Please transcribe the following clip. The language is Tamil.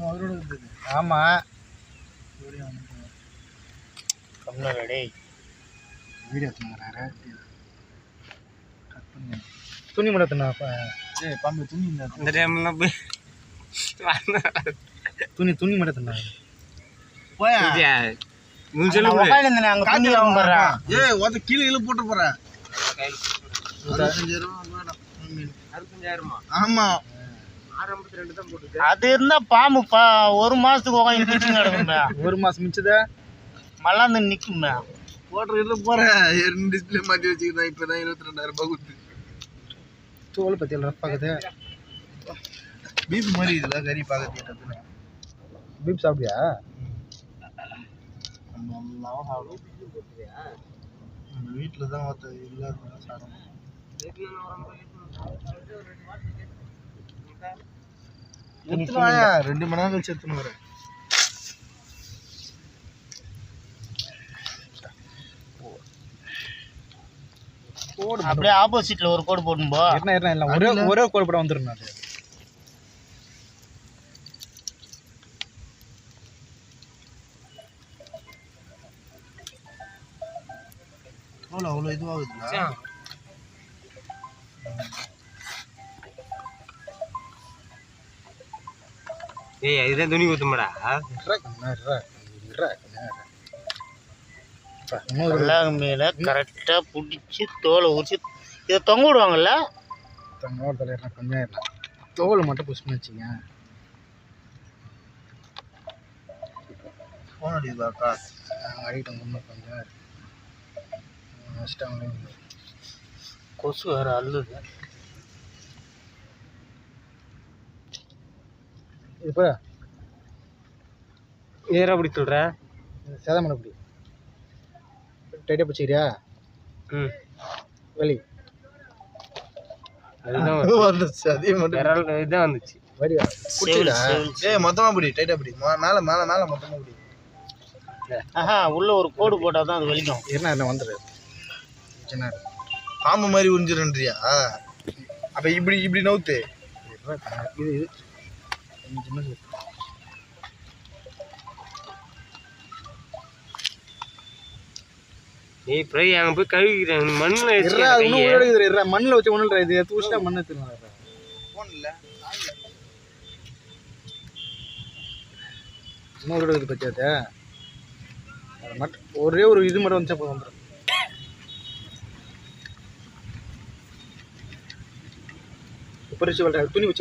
அவரோட இருந்தது ஆமாம் டேய் வீடியோ தூங்குறாரு. கட் பண்ணி. துணி மடத்துனா ஏய் பாம்பு இருந்தா இந்த டைம்லாம் போய் துணி துணி மடத்துனா போயா? நீ சொல்லு. அங்கே துணி இருக்கும் பாரு ஏய் ஒருத்த கீழே கீழே போட்டு போறேன் அறுபத்தஞ்சாயிரம் வேணும் மீன். அறுபத்தஞ்சாயிரமா? ஆமா. அது இருந்தா பாம்பு பா ஒரு மாசத்துக்கு உட்காந்து பிடிச்சு கிடக்குமே. ஒரு மாசம் மிச்சத? மல்லாந்து நிக்குமே. போட்டு இருந்து போறேன். ரெண்டு டிஸ்பிளே மாட்டி வச்சுக்கிறேன். இப்பதான் இருபத்தி ரெண்டாயிரம் ரூபாய் கொடுத்து. தோல் பத்தி பார்க்குது பீஃப் மாதிரி இதுல கறி பார்க்கறது பீப் சாப்பிட்டியா? வீட்டில் தான் ஒருத்தர் இல்லாத சாப்பிடணும்? ரெண்டு மணி நேரம் கழிச்சு எத்தனை வரேன். அப்படியே ஆப்போசிட்ல ஒரு கோடு போடும் போ. என்ன என்ன இல்லை ஒரே ஒரே கோடு படம் வந்துடும் அது. அவ்வளோ அவ்வளோ இதுவாகுதுங்களா ஏய் இதுதான் துணி ஊத்துமாடா. வெள்ளாங்க மேல கரெக்டா பிடிச்சி தோலை உரிச்சு இதை தொங்க விடுவாங்கல்ல? தங்கோட தலையிடலாம் கொஞ்சம் ஆயிடலாம் தோல் மட்டும் புஷ் பண்ணி வச்சுங்க ஃபோன் அடிக்குதாக்கா அடிக்கிட்டோம் இன்னும் கொஞ்சம் கொசு வேற அள்ளுது இப்போ ஏற அப்படி சொல்ற? சேதம் எப்படி டைட்டாக பிடிச்சிக்கிறியா? ம். வெளி அதுதான் வந்துச்சு. அதே மட்டும் இதுதான் வந்துச்சு. செவில், செவில். ஏய் மொத்தமா பிடி டைட்டா பிடி. ம- மேல மேல மேல மொத்தமா பிடி. ஆஹா உள்ள ஒரு கோடு போட்டா தான் அது வலிக்கும். என்ன என்ன வந்துரு? சின்ன பாம்பு மாதிரி உறிஞ்சிருன்றியா? அப்ப இப்படி இப்படி நவுத்து. இது இது. ஏய் ஃப்ரை அங்க போய் கழுவிக்கிறேன். மண்ணில் இருக்குது, இருடா. மண்ணுல வச்சு ஒண்ணுல இது எடுத்து வச்சுட்டா மண்ணு எடுத்துக்கலாம் இன்னும் உள்ள இருக்குது பத்தியாத்த அது? மட்டும் ஒரே ஒரு இது மட்டும் வந்துச்சா போதும் வந்துடும் பறிச்சு துணி வச்சு